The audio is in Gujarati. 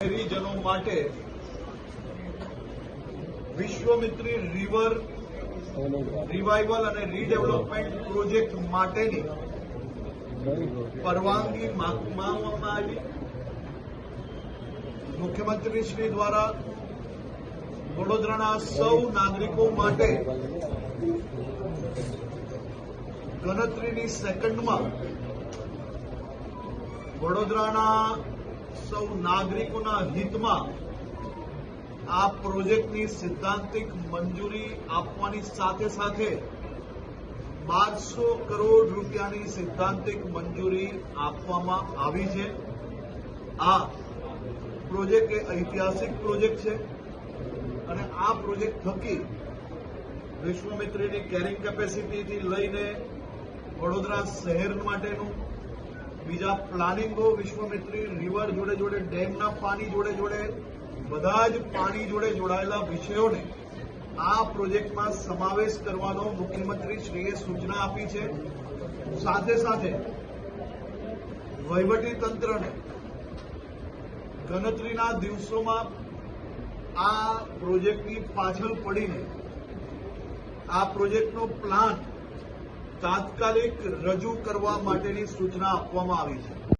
શહેરીજનો માટે વિશ્વમિત્રી રિવર રિવાઇવલ અને રીડેવલપમેન્ટ પ્રોજેક્ટ માટેની પરવાનગી માંગવામાં આવી. મુખ્યમંત્રી શ્રી દ્વારા વડોદરાના સૌ નાગરિકો માટે ગણતરીની સેકન્ડમાં વડોદરાના સૌ નાગરિકોના હિતમાં આ પ્રોજેક્ટની સિદ્ધાંતિક મંજૂરી આપવાની સાથે સાથે બારસો કરોડ રૂપિયાની સિદ્ધાંતિક મંજૂરી આપવામાં આવી છે. આ પ્રોજેક્ટ એ ઐતિહાસિક પ્રોજેક્ટ છે અને આ પ્રોજેક્ટ થકી વિશ્વમિત્રીની કેરિંગ કેપેસિટીથી લઈને વડોદરા શહેર માટેનું બીજા પ્લાનિંગો વિશ્વમિત્રી રિવર જોડે જોડે ડેમના પાણી જોડે જોડે, બધા જ પાણી જોડે જોડાયેલા વિષયોને આ પ્રોજેક્ટમાં સમાવેશ કરવાનો મુખ્યમંત્રી સૂચના આપી છે. સાથે સાથે વહીવટી તંત્રને ગણતરીના દિવસોમાં આ પ્રોજેક્ટની પાછળ પડીને આ પ્રોજેક્ટનો પ્લાન તાત્કાલિક રજૂ કરવા માટેની સૂચના આપવામાં આવી છે.